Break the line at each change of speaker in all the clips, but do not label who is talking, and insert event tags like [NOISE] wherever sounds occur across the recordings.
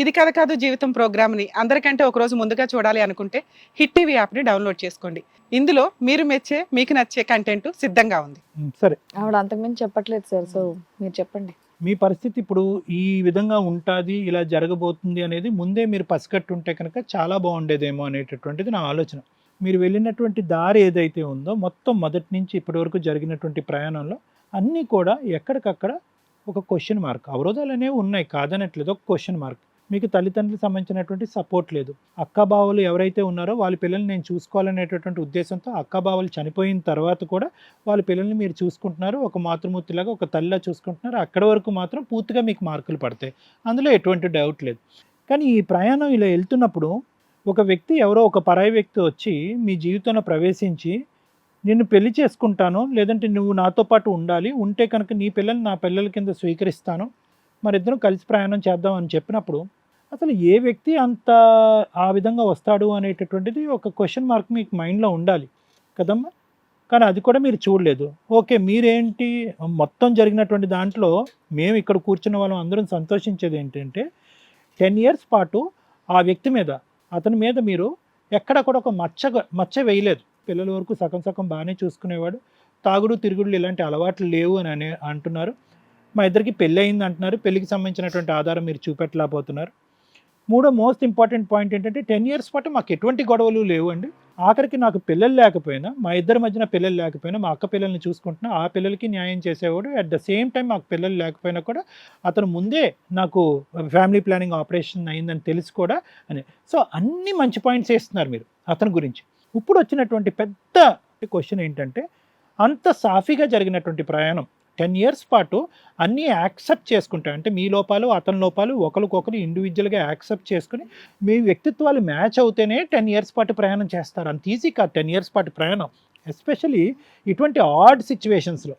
ఇది కథ కాదు జీవితం ప్రోగ్రామ్ని అందరికంటే ఒక రోజు ముందుగా చూడాలి అనుకుంటే హిట్ టీవీ యాప్ని డౌన్లోడ్ చేసుకోండి. ఇందులో మీరు మెచ్చే మీకు నచ్చే కంటెంట్ సిద్ధంగా ఉంది.
సరే.
ఆవిడ అంతకుమించి చెప్పట్లేదు సార్ సో మీరు చెప్పండి.
మీ పరిస్థితి ఇప్పుడు ఈ విధంగా ఉంటుంది ఇలా జరగబోతుంది అనేది ముందే మీరు పసిగట్టు ఉంటే కనుక చాలా బాగుండేదేమో అనేటటువంటిది నా ఆలోచన. మీరు వెళ్ళినటువంటి దారి ఏదైతే ఉందో మొత్తం మొదటి నుంచి ఇప్పటి వరకు జరిగినటువంటి ప్రయాణంలో అన్నీ కూడా ఎక్కడికక్కడ ఒక క్వశ్చన్ మార్క్ అవరోధాలు అనేవి ఉన్నాయి కాదనట్లేదు ఒక క్వశ్చన్ మార్క్ మీకు తల్లిదండ్రులకు సంబంధించినటువంటి సపోర్ట్ లేదు. అక్క బావలు ఎవరైతే ఉన్నారో వాళ్ళ పిల్లల్ని నేను చూసుకోవాలనేటటువంటి ఉద్దేశంతో అక్కబావలు చనిపోయిన తర్వాత కూడా వాళ్ళ పిల్లల్ని మీరు చూసుకుంటున్నారు. ఒక మాతృమూర్తిలాగా ఒక తల్లిలా చూసుకుంటున్నారు. అక్కడ వరకు మాత్రం పూర్తిగా మీకు మార్కులు పడతాయి. అందులో ఎటువంటి డౌట్ లేదు. కానీ ఈ ప్రయాణం ఇలా వెళ్తున్నప్పుడు ఒక వ్యక్తి ఎవరో ఒక పరాయి వ్యక్తి వచ్చి మీ జీవితంలో ప్రవేశించి నిన్ను పెళ్ళి చేసుకుంటాను లేదంటే నువ్వు నాతో పాటు ఉండాలి ఉంటే కనుక నీ పిల్లల్ని నా పిల్లల కింద స్వీకరిస్తాను మరిద్దరం కలిసి ప్రయాణం చేద్దాం అని చెప్పినప్పుడు అసలు ఏ వ్యక్తి అంత ఆ విధంగా వస్తాడు అనేటటువంటిది ఒక క్వశ్చన్ మార్క్ మీకు మైండ్లో ఉండాలి. కదమ్మా? కానీ అది కూడా మీరు చూడలేదు. ఓకే మీరేంటి? మొత్తం జరిగినటువంటి దాంట్లో మేము ఇక్కడ కూర్చున్న వాళ్ళం అందరం సంతోషించేది ఏంటంటే టెన్ ఇయర్స్ పాటు ఆ వ్యక్తి మీద అతని మీద మీరు ఎక్కడ కూడా ఒక మచ్చ మచ్చ వేయలేదు. పిల్లల వరకు సగం సగం బాగానే చూసుకునేవాడు. తాగుడు తిరుగుడు ఇలాంటి అలవాట్లు లేవు అని అనే అంటున్నారు. మా ఇద్దరికి పెళ్ళి అయింది అంటున్నారు. పెళ్ళికి సంబంధించినటువంటి ఆధారం మీరు చూపెట్టలేకపోతున్నారు. మూడో మోస్ట్ ఇంపార్టెంట్ పాయింట్ ఏంటంటే టెన్ ఇయర్స్ పాటు మాకు ఎటువంటి గొడవలు లేవు అండి ఆఖరికి నాకు పిల్లలు లేకపోయినా మా ఇద్దరి మధ్యన పిల్లలు లేకపోయినా మా అక్క పిల్లల్ని చూసుకుంటున్నా ఆ పిల్లలకి న్యాయం చేసేవాడు. అట్ ద సేమ్ టైం మాకు పిల్లలు లేకపోయినా కూడా అతను ముందే నాకు ఫ్యామిలీ ప్లానింగ్ ఆపరేషన్ అయిందని తెలిసి కూడా అని. సో అన్ని మంచి పాయింట్స్ వేస్తున్నారు మీరు అతని గురించి. ఇప్పుడు వచ్చినటువంటి పెద్ద క్వశ్చన్ ఏంటంటే అంత సాఫీగా జరిగినటువంటి ప్రయాణం. టెన్ ఇయర్స్ పాటు అన్నీ యాక్సెప్ట్ చేసుకుంటాం అంటే మీ లోపాలు అతని లోపాలు ఒకరికొకరు ఇండివిజువల్గా యాక్సెప్ట్ చేసుకుని మీ వ్యక్తిత్వాలు మ్యాచ్ అవుతేనే టెన్ ఇయర్స్ పాటు ప్రయాణం చేస్తారు. అంత ఈజీ కాదు టెన్ ఇయర్స్ పాటు ప్రయాణం. ఎస్పెషలీ ఇటువంటి ఆడ్ సిచ్యువేషన్స్లో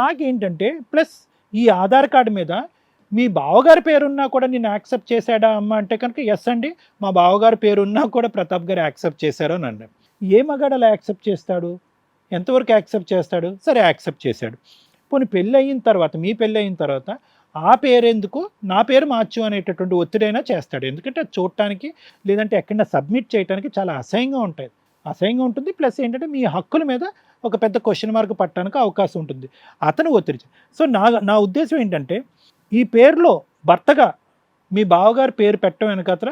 నాకేంటంటే ప్లస్ ఈ ఆధార్ కార్డు మీద మీ బావగారి పేరున్నా కూడా నేను యాక్సెప్ట్ చేశాడా అమ్మ అంటే కనుక ఎస్ అండి. మా బావగారి పేరున్నా కూడా ప్రతాప్ గారు యాక్సెప్ట్ చేశారు అని అన్నాడు ఏ మగాడు అలా యాక్సెప్ట్ చేస్తాడు? ఎంతవరకు యాక్సెప్ట్ చేస్తాడు? సరే యాక్సెప్ట్ చేశాడు. పోనీ పెళ్ళి అయిన తర్వాత మీ పెళ్ళి అయిన తర్వాత ఆ పేరెందుకు నా పేరు మార్చు అనేటటువంటి ఒత్తిడైనా చేస్తాడు. ఎందుకంటే అది చూడటానికి లేదంటే ఎక్కడైనా సబ్మిట్ చేయడానికి చాలా అసహ్యంగా ఉంటాయి. అసహ్యంగా ఉంటుంది. ప్లస్ ఏంటంటే మీ హక్కుల మీద ఒక పెద్ద క్వశ్చన్ మార్క్ పట్టడానికి అవకాశం ఉంటుంది. అతను ఒత్తిడి సో నా నా ఉద్దేశం ఏంటంటే ఈ పేరులో భర్తగా మీ బావగారి పేరు పెట్టడం వెనకత్ర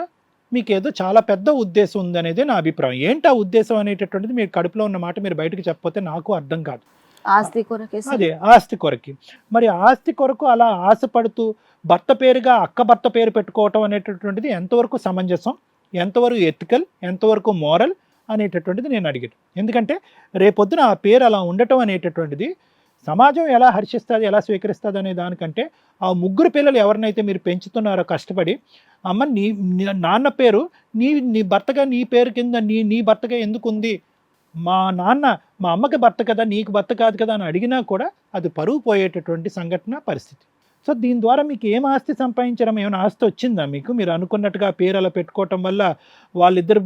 మీకు ఏదో చాలా పెద్ద ఉద్దేశం ఉందనేది నా అభిప్రాయం. ఏంటి ఆ ఉద్దేశం అనేటటువంటిది మీరు కడుపులో ఉన్న మాట మీరు బయటకు చెప్పకపోతే నాకు అర్థం కాదు.
ఆస్తి కొరకే
అదే ఆస్తి కొరకి. మరి ఆస్తి కొరకు అలా ఆశపడుతూ భర్త పేరుగా అక్క భర్త పేరు పెట్టుకోవటం అనేటటువంటిది ఎంతవరకు సమంజసం ఎంతవరకు ఎథికల్ ఎంతవరకు మోరల్ అనేటటువంటిది నేను అడిగాను. ఎందుకంటే రేపొద్దున ఆ పేరు అలా ఉండటం అనేటటువంటిది సమాజం ఎలా హర్షిస్తుంది ఎలా స్వీకరిస్తుంది అనే దానికంటే ఆ ముగ్గురు పిల్లలు ఎవరినైతే మీరు పెంచుతున్నారో కష్టపడి అమ్మ నీ నీ- నాన్న పేరు నీ నీ భర్తగా నీ పేరు కింద నీ నీ భర్తగా ఎందుకు ఉంది మా నాన్న మా అమ్మకి భర్త కదా నీకు భర్త కాదు కదా అని అడిగినా కూడా అది పరువు పోయేటటువంటి సంఘటన పరిస్థితి. సో దీని ద్వారా మీకు ఏం ఆస్తి సంపాదించడం ఏమైనా ఆస్తి వచ్చిందా మీకు? మీరు అనుకున్నట్టుగా పేరు అలా పెట్టుకోవటం వల్ల వాళ్ళిద్దరు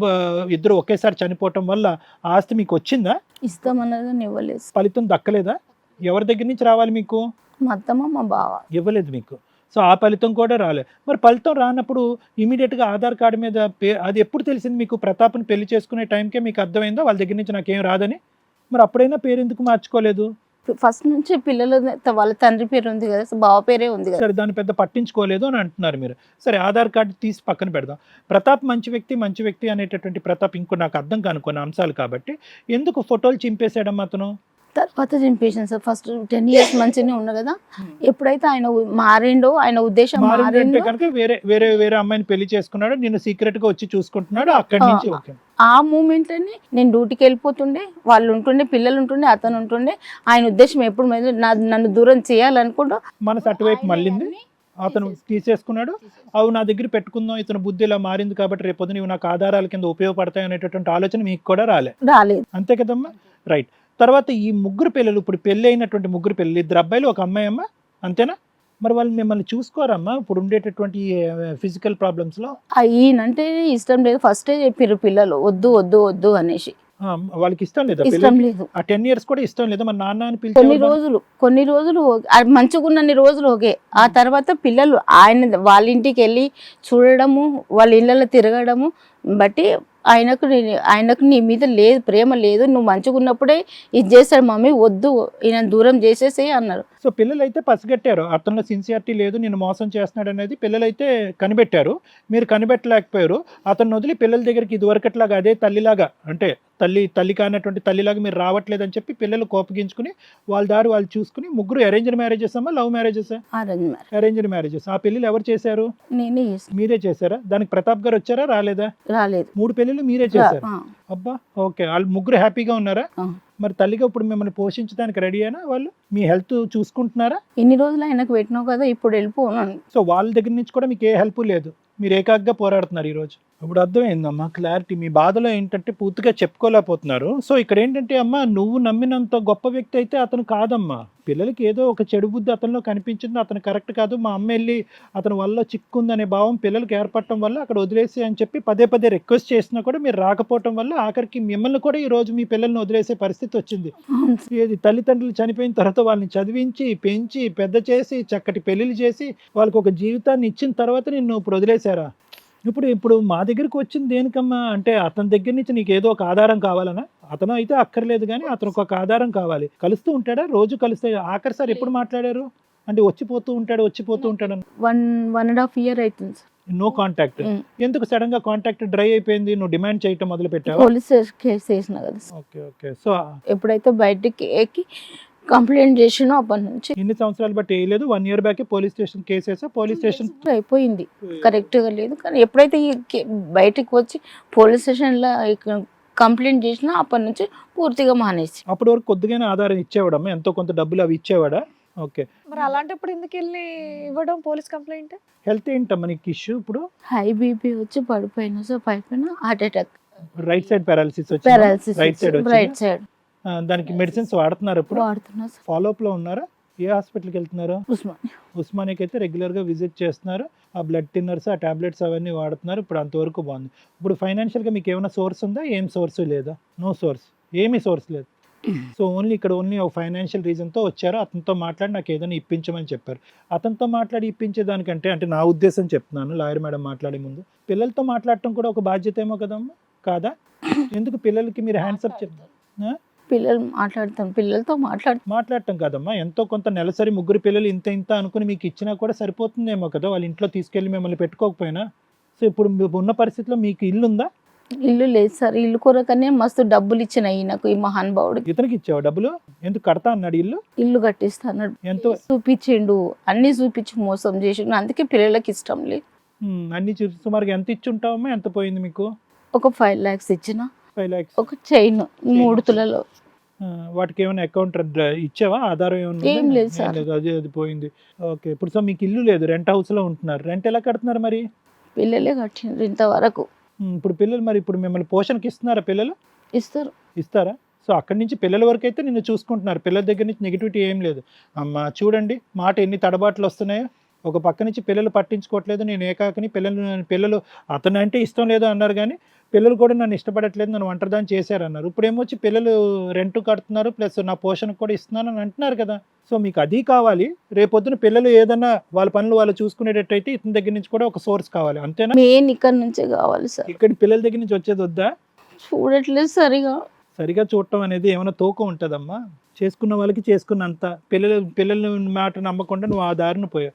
ఇద్దరు ఒకేసారి చనిపోవటం వల్ల ఆస్తి మీకు వచ్చిందా?
ఇస్తామన్నది ఇవ్వలేదు.
ఫలితం దక్కలేదా? ఎవరి దగ్గర నుంచి రావాలి మీకు?
మా అత్తమ్మ మా బావ.
ఇవ్వలేదు మీకు. సో ఆ ఫలితం కూడా రాలేదు మరి ఫలితం రానప్పుడు ఇమీడియట్గా ఆధార్ కార్డు మీద పే అది ఎప్పుడు తెలిసింది మీకు? ప్రతాప్ని పెళ్ళి చేసుకునే టైంకే మీకు అర్థమైందో? వాళ్ళ దగ్గర నుంచి నాకేం రాదని? మరి అప్పుడైనా పేరు ఎందుకు మార్చుకోలేదు?
ఫస్ట్ నుంచి పిల్లల వాళ్ళ తండ్రి పేరు ఉంది కదా సో బావ పేరే ఉంది కదా.
సరే దాన్ని పెద్ద పట్టించుకోలేదు అని అంటున్నారు మీరు. సరే ఆధార్ కార్డు తీసి పక్కన పెడదాం. ప్రతాప్ మంచి వ్యక్తి మంచి వ్యక్తి అనేటటువంటి ప్రతాప్ ఇంకో నాకు అర్థం కాను కొన్ని అంశాలు కాబట్టి ఎందుకు ఫోటోలు చింపేశాడమ్మా అతను?
తర్వాత చింపేసాను సార్. ఫస్ట్ టెన్ ఇయర్స్ మంచిగానే ఉన్నా కదా. ఎప్పుడైతే ఆయన మారిండో ఆయన ఉద్దేశం
కనుక వేరే వేరే వేరే అమ్మాయిని పెళ్ళి చేసుకున్నాడు. నిన్ను సీక్రెట్గా వచ్చి చూసుకుంటున్నాడు. అక్కడి నుంచి
ఆ.
ఓకే.
ఆ మూమెంట్లోనే నేను డ్యూటీకి వెళ్ళిపోతుండే వాళ్ళు ఉంటుండే పిల్లలు ఉంటుండే అతను ఉంటుండే. ఆయన ఉద్దేశం ఎప్పుడు నన్ను దూరం చేయాలనుకుంటూ
మనసు అటువైపు మళ్ళింది. అతను తీసేసుకున్నాడు. అవి నా దగ్గర పెట్టుకుందాం ఇతను బుద్ధి ఇలా మారింది కాబట్టి రేపు ఇవి నాకు ఆధారాల కింద ఉపయోగపడతాయి అనేటటువంటి ఆలోచన మీకు కూడా రాలే.
రాలేదు.
అంతే కదమ్మా? రైట్ తర్వాత ఈ ముగ్గురు పిల్లలు ఇప్పుడు పెళ్ళి అయినటువంటి ముగ్గురు పిల్లలు ఇద్దరు అబ్బాయిలు ఒక అమ్మాయి అమ్మ అంతేనా? మరి వాళ్ళు మిమ్మల్ని చూసుకోరమ్మా ఇప్పుడు ఉండేటటువంటి ఫిజికల్ ప్రాబ్లమ్స్లో
ఆ ఈయనంటే ఇష్టం లేదు. ఫస్టే చెప్పిర్రు పిల్లలు వద్దు వద్దు వద్దు అనేసి.
వాళ్ళకి ఇష్టం లేదా
ఇష్టం లేదు.
ఆ టెన్ ఇయర్స్ కూడా ఇష్టం లేదా? మరి నాన్న అని
కొన్ని
పిలిచే
రోజులు కొన్ని రోజులు ఓకే. అది మంచిగున్నన్ని రోజులు ఓకే. ఆ తర్వాత పిల్లలు ఆయన వాళ్ళ ఇంటికి వెళ్ళి చూడడము వాళ్ళ ఇళ్ళలో తిరగడము బట్టి ఆయనకు ఆయనకు నీ మీద లేదు ప్రేమ లేదు నువ్వు మంచిగా ఉన్నప్పుడే ఇది చేస్తాడు మమ్మీ వద్దు ఈయన దూరం చేసేసి అన్నారు.
సో పిల్లలు అయితే పసిగట్టారు. అతనిలో సిన్సియారిటీ లేదు నేను మోసం చేస్తున్నాడు అనేది పిల్లలు అయితే కనిపెట్టారు. మీరు కనిపెట్టలేకపోయారు. అతను వదిలి పిల్లల దగ్గరికి ఇదివరకట్లాగా అదే తల్లిలాగా అంటే తల్లి తల్లి కానటువంటి తల్లిలాగా మీరు రావట్లేదని చెప్పి పిల్లలు కోపగించుకుని వాళ్ళ దారి వాళ్ళు చూసుకుని ముగ్గురు అరేంజ్డ్ మ్యారేజెస్ అమ్మా love marriages
arrange
arranged marriages ఆ పెళ్ళిళ్ళు ఎవరు చేశారు? మీరే చేశారా? దానికి ప్రతాప్ గారు వచ్చారా? రాలేదా?
రాలేదు.
మూడు పెళ్ళిళ్ళు మీరే చేశారు? అబ్బా ఓకే. వాళ్ళు ముగ్గురు హ్యాపీగా ఉన్నారా. మరి తల్లిగా ఇప్పుడు మిమ్మల్ని పోషించడానికి రెడీ అయినా వాళ్ళు? మీ హెల్త్ చూసుకుంటున్నారా?
ఇన్ని రోజులు ఆయనకు పెట్టినావు కదా ఇప్పుడు వెళ్ళిపోను.
సో వాళ్ళ దగ్గర నుంచి కూడా మీకు ఏ హెల్ప్ లేదు. మీరు ఏకాగ్గా పోరాడుతున్నారు ఈరోజు ఇప్పుడు అర్థమైందమ్మా క్లారిటీ. మీ బాధలో ఏంటంటే పూర్తిగా చెప్పుకోలేకపోతున్నారు. సో ఇక్కడ ఏంటంటే అమ్మా నువ్వు నమ్మినంత గొప్ప వ్యక్తి అయితే అతను కాదమ్మా. పిల్లలకి ఏదో ఒక చెడు బుద్ధి అతనిలో కనిపించింది అతను కరెక్ట్ కాదు. మా అమ్మ వెళ్ళి అతను వల్ల చిక్కుందనే భావం పిల్లలకి ఏర్పడటం వల్ల అక్కడ వదిలేసి అని చెప్పి పదే పదే రిక్వెస్ట్ చేసినా కూడా మీరు రాకపోవటం వల్ల ఆఖరికి మిమ్మల్ని కూడా ఈ రోజు మీ పిల్లల్ని వదిలేసే పరిస్థితి వచ్చింది. ఏది తల్లిదండ్రులు చనిపోయిన తర్వాత వాళ్ళని చదివించి పెంచి పెద్ద చేసి చక్కటి పెళ్ళిళ్ళు చేసి వాళ్ళకి ఒక జీవితాన్ని ఇచ్చిన తర్వాత నిన్ను ఇప్పుడు వదిలేశారా? ఇప్పుడు ఇప్పుడు మా దగ్గరికి వచ్చింది దేనికమ్మా? అంటే అతని దగ్గర నుంచి నీకు ఏదో ఒక ఆధారం కావాలనా? అతను అయితే అక్కర్లేదు కానీ అతనికి ఒక ఆధారం కావాలి. కలుస్తూ ఉంటాడా? రోజు కలిస్తే ఆఖరి సార్ ఎప్పుడు మాట్లాడారు? అంటే వచ్చిపోతూ ఉంటాడు వచ్చిపోతూ ఉంటాడు
one one and half year అవుతుంది
నో కాంటాక్ట్. ఎందుకు సడన్గా కాంటాక్ట్ డ్రై అయిపోయింది? నువ్వు డిమాండ్ చేయటం మొదలు పెట్టావా
పోలీస్ కేసు వేసిన కదా.
Okay okay. సో
ఎప్పుడైతే బయటికి ఎక్కి కంప్లైంట్ చేసినో అప్పటి నుంచి.
ఇన్ని సంవత్సరాలు బట్టి వేయలేదు. One year back police station case వేసా? పోలీస్ స్టేషన్
అయిపోయింది. కరెక్ట్గా లేదు. కానీ ఎప్పుడైతే ఈ బయటికి వచ్చి పోలీస్ స్టేషన్లో కంప్లైంట్ చేసినా అప్పటి నుంచి పూర్తిగా మానేసి.
అప్పటి వరకు కొద్దిగానే ఆధారం ఇచ్చేవాడమ్మా. ఎంతో కొంత డబ్బులు అవి ఇచ్చేవాడా? ఓకే.
మరి అలాంటప్పుడు ఎందుకు వెళ్ళి ఇవ్వడం పోలీస్ కంప్లైంట్?
హెల్త్ ఏంటమ్మా నీకు ఇష్యూ ఇప్పుడు?
హై బీపీ వచ్చి పడిపోయినా సో పడిపోయినా heart attack.
Right side paralysis వచ్చి
paralysis
right side
right side.
దానికి మెడిసిన్స్ వాడుతున్నారు ఇప్పుడు
వాడుతున్నా సార్.
ఫాలో అప్లో ఉన్నారా? ఏ హాస్పిటల్కి వెళ్తున్నారు?
ఉస్మాన్
ఉస్మానియాకి అయితే రెగ్యులర్గా విజిట్ చేస్తున్నారు. ఆ బ్లడ్ టిన్నర్స్ ఆ టాబ్లెట్స్ అవన్నీ వాడుతున్నారు. ఇప్పుడు అంతవరకు బాగుంది. ఇప్పుడు ఫైనాన్షియల్గా మీకు ఏమైనా సోర్స్ ఉందా? ఏం సోర్స్ లేదా? No source. ఏమీ సోర్స్ లేదు. సో ఓన్లీ ఇక్కడ ఓన్లీ ఒక ఫైనాన్షియల్ రీజన్తో వచ్చారు. అతనితో మాట్లాడి నాకు ఏదైనా ఇప్పించమని చెప్పారు. అతనితో మాట్లాడి ఇప్పించేదానికంటే అంటే నా ఉద్దేశం చెప్తున్నాను. లాయర్ మేడం మాట్లాడే ముందు. పిల్లలతో మాట్లాడటం కూడా ఒక బాధ్యత ఏమో కదమ్మా? కాదా? [COUGHS] ఎందుకు పిల్లలకి మీరు హ్యాండ్సప్ చెప్తారు
పిల్లలు మాట్లాడతాం పిల్లలతో మాట్లాడుతాం.
మాట్లాడటం కాదమ్మా. ఎంతో కొంత నెలసరి ముగ్గురు పిల్లలు ఇంత ఇంత అనుకుని మీకు ఇచ్చినా కూడా సరిపోతుందేమో కదా. వాళ్ళ ఇంట్లో తీసుకెళ్ళి మిమ్మల్ని పెట్టుకోకపోయినా. సో ఇప్పుడు ఉన్న పరిస్థితిలో మీకు ఇల్లు ఉందా
ఇల్లు లేదు సార్. ఇల్లు కొరకనే మస్తు డబ్బులు ఇచ్చిన ఈయనకు ఈ మహానుభావుడికి
ఇతనికి ఇచ్చావా డబ్బులు? ఎందుకు కడతా అన్నాడు ఇల్లు?
ఇల్లు కట్టిస్తాను
ఎంతో
చూపించిండు. అన్ని చూపించి మోసం చేసిండు. అందుకే పిల్లలకి ఇష్టం లేదు.
అన్ని చూసి సుమారుగా ఎంత ఇచ్చి ఉంటావమ్మా ఎంత పోయింది మీకు?
ఒక ఫైవ్ లాక్స్ ఇచ్చిన.
ఫైవ్ ల్యాక్స్
ఒక చైన్ మూడు తులలో.
వాటికి ఏమైనా అకౌంట్ ఇచ్చావా? ఆధారం ఏమైనా
లేదు
అది అది పోయింది. ఓకే ఇప్పుడు సో మీకు ఇల్లు లేదు రెంట్ హౌస్లో ఉంటున్నారు. రెంట్ ఎలా కడుతున్నారు మరి?
పిల్లలే కట్టిండ్రు ఇంతవరకు.
ఇప్పుడు పిల్లలు మరి ఇప్పుడు మిమ్మల్ని పోషణకి ఇస్తున్నారా పిల్లలు?
ఇస్తారు.
ఇస్తారా? సో అక్కడి నుంచి పిల్లల వరకు అయితే నిన్ను చూసుకుంటున్నారు. పిల్లల దగ్గర నుంచి నెగిటివిటీ ఏం లేదు. అమ్మ చూడండి మాట ఎన్ని తడబాట్లు వస్తున్నాయో. ఒక పక్క నుంచి పిల్లలు పట్టించుకోవట్లేదు నేను ఏకాకని పిల్లలు పిల్లలు అతను అంటే ఇష్టం లేదు అన్నారు కానీ పిల్లలు కూడా నన్ను ఇష్టపడట్లేదు నన్ను ఒంటరిదాన్ని చేశారు అన్నారు ఇప్పుడు ఏమొచ్చి పిల్లలు రెంట్ కడుతున్నారు ప్లస్ నా పోషణకు కూడా ఇస్తున్నాను అని అంటున్నారు కదా. సో మీకు అది కావాలి. రేపొద్దున పిల్లలు ఏదన్నా వాళ్ళ పనులు వాళ్ళు చూసుకునేటట్టయితే ఇతని దగ్గర నుంచి కూడా ఒక సోర్స్ కావాలి. అంతేనా?
మెయిన్ ఇక్కడ నుంచే కావాలి సార్.
ఇక్కడ పిల్లల దగ్గర నుంచి వచ్చేది వద్దా?
చూడట్లేదు సరిగా.
సరిగా చూడటం అనేది ఏమైనా తోక ఉంటుందమ్మా. చేసుకున్న వాళ్ళకి చేసుకున్నంత. పిల్లలు పిల్లల మాట నమ్మకుండా నువ్వు ఆ దారిని పోయావు.